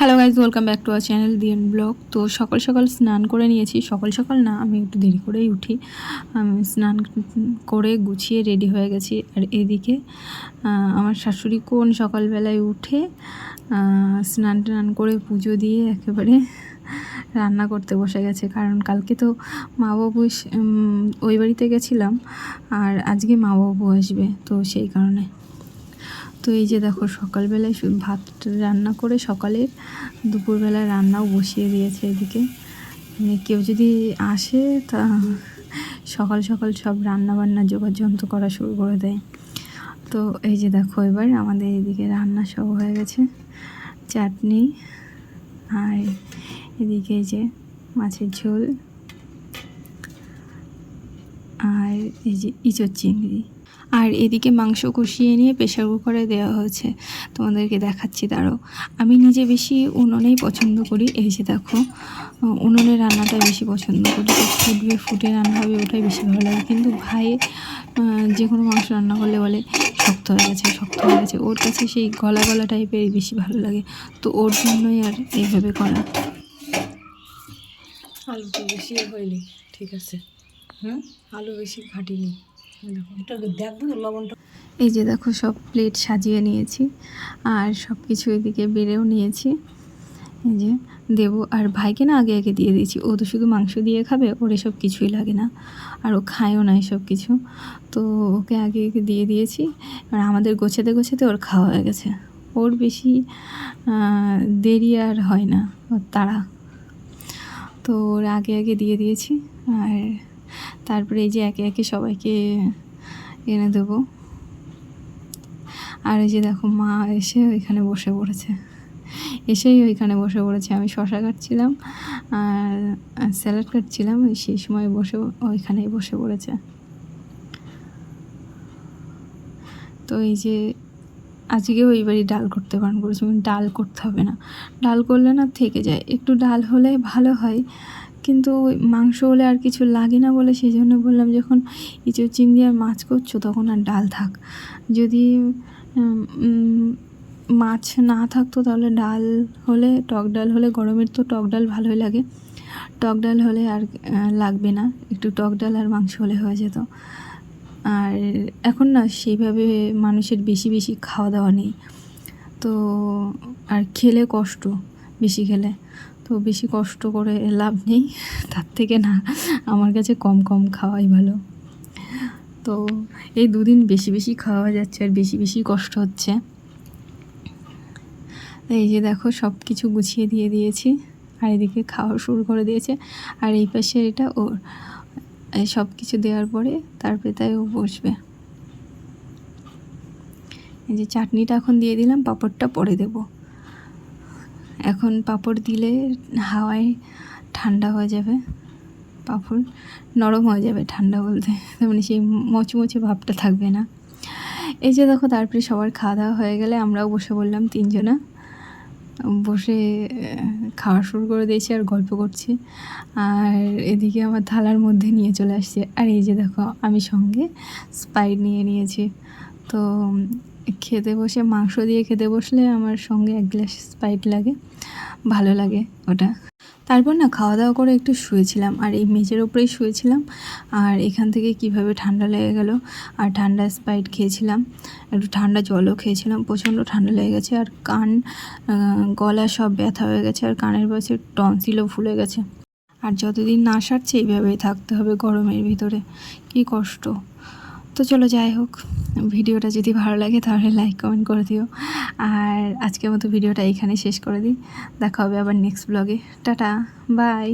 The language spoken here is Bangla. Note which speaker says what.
Speaker 1: Hello guys welcome back to our channel Diyan blog তো সকাল সকাল স্নান করে নিয়েছি। সকাল সকাল না, আমি একটু দেরি করেই উঠি। আমি স্নান করে গুছিয়ে রেডি হয়ে গেছি। আর এদিকে আমার শাশুড়ি কোন সকালবেলায় উঠে স্নান টান করে পুজো দিয়ে একেবারে রান্না করতে বসে গেছে। কারণ কালকে তো মা বাবু ওই বাড়িতে গেছিলাম। আর আজকে মা বাবু আসবে, তো সেই কারণে। তো এই যে দেখো সকালবেলায় ভাত রান্না করে সকালে দুপুরবেলা রান্নাও বসিয়ে দিয়েছে এদিকে। মানে কেউ যদি আসে তা সকাল সকাল সব রান্না বান্না জোগাড় যন্ত্র করা শুরু করে দেয়। তো এই যে দেখো এবার আমাদের এদিকে রান্না সব হয়ে গেছে। চাটনি আর এদিকে এই যে মাছের ঝোল। আর এই যে ইঁচড় চিংড়ি। আর এদিকে মাংস কষিয়ে নিয়ে প্রেশার কুকারে দেওয়া হয়েছে। তোমাদেরকে দেখাচ্ছি তারও আমি নিজে বেশি উনুনেই পছন্দ করি। এই যে দেখো উনুনে রান্নাটা বেশি পছন্দ করি। তো ফুটবে ফুটে রান্না হবে, ওটাই বেশি ভালো লাগে। কিন্তু ভাই যে কোনো মাংস রান্না করলে বলে, শক্ত হয়ে গেছে, শক্ত হয়ে গেছে। ওর কাছে সেই গলা গলা টাইপের বেশি ভালো লাগে। তো ওর জন্যই আর এইভাবে করা।
Speaker 2: আলুটা বেশি হয়নি, ঠিক আছে। হ্যাঁ আলু বেশি ঘাটিনি
Speaker 1: এই যে দেখো, সব প্লেট সাজিয়ে নিয়েছি আর সব কিছু এদিকে বেড়েও নিয়েছি। এই যে দেবো আর ভাইকে না আগে আগে দিয়ে দিয়েছি। ও তো শুধু মাংস দিয়ে খাবে, ওর এসব কিছুই লাগে না। আর ও খায়ও না এসব কিছু। তো ওকে আগে আগে দিয়ে দিয়েছি। আর আমাদের গোছাতে গোছাতে ওর খাওয়া হয়ে গেছে। ওর বেশি দেরি আর হয় না, ওর তাড়া। তো ওর আগে আগে দিয়ে দিয়েছি। আর তারপরে এই যে একে একে সবাইকে এনে দেবো। আর এই যে দেখো মা এসে ওইখানে বসে পড়েছে। এসেই ওইখানে বসে পড়েছে। আমি শশা কাটছিলাম আর স্যালাড কাটছিলাম। ওই সেই সময় বসে ওইখানেই বসে পড়েছে। তো এই যে আজকে ওই বাড়ি ডাল করতে বারণ করেছি ডাল করতে হবে না। ডাল করলে না থেকে যায়। একটু ডাল হলে ভালো হয়। কিন্তু মাংস হলে আর কিছু লাগে না বলে সেই জন্য বললাম, যখন ইঁচড় চিংড়ি আর মাছ করছ, তখন আর ডাল থাক। যদি মাছ না থাকতো তাহলে ডাল হলে, টক ডাল হলে, গরমের তো টক ডাল ভালোই লাগে। টক ডাল হলে আর লাগবে না, একটু টক ডাল আর মাংস হলে হয়ে যেত। আর এখন না, সেইভাবে মানুষের বেশি বেশি খাওয়া দাওয়া নেই। তো, আর খেলে কষ্ট বেশি খেলে। তো বেশি কষ্ট করে লাভ নেই। তার থেকে না, আমার কাছে কম কম খাওয়াই ভালো। তো এই দুদিন বেশি বেশি খাওয়া যাচ্ছে আর বেশি বেশি কষ্ট হচ্ছে। এই যে দেখো সব কিছু গুছিয়ে দিয়ে দিয়েছি। আর এদিকে খাওয়া শুরু করে দিয়েছে। আর এই পাশে এটা ওর সব কিছু দেওয়ার পরে তারপরে তাই ও বসবে। এই যে চাটনিটা এখন দিয়ে দিলাম, পাঁপড়টা পরে দেব। এখন পাঁপড় দিলে হাওয়ায় ঠান্ডা হয়ে যাবে, পাঁপড় নরম হয়ে যাবে ঠান্ডা বলতে। মানে সেই মচমচে ভাবটা থাকবে না। এই যে দেখো, তারপরে সবার খাওয়া দাওয়া হয়ে গেলে আমরাও বসে বললাম তিনজনা। বসে খাওয়া শুরু করে দিয়েছি আর গল্প করছি। আর এদিকে আমার থালার মধ্যে নিয়ে চলে আসছে। আর এই যে দেখো, আমি সঙ্গে স্পাইট নিয়ে নিয়েছি। তো খেতে বসে, মাংস দিয়ে খেতে বসলে আমার সঙ্গে এক গ্লাস স্পাইট লাগে, ভালো লাগে ওটা। তারপর না খাওয়া দাওয়া করে একটু শুয়েছিলাম, আর এই মেঝের ওপরেই শুয়েছিলাম, আর এখান থেকে কীভাবে ঠান্ডা লেগে গেল, আর ঠান্ডা স্পাইট খেয়েছিলাম, একটু ঠান্ডা জলও খেয়েছিলাম, প্রচণ্ড ঠান্ডা লেগে গেছে, আর কান গলা সব ব্যথা হয়ে গেছে, আর কানের পাশে টনসিলও ফুলে গেছে। আর যতদিন না সারছে, এইভাবেই থাকতে হবে গরমের ভিতরে, কি কষ্ট। তো চলো যাই হোক। ভিডিওটা যদি ভালো লাগে তাহলে লাইক কমেন্ট করে দিও। আর আজকের মতো ভিডিওটা এখানে শেষ করে দিই। দেখা হবে আবার নেক্সট ব্লগে টাটা বাই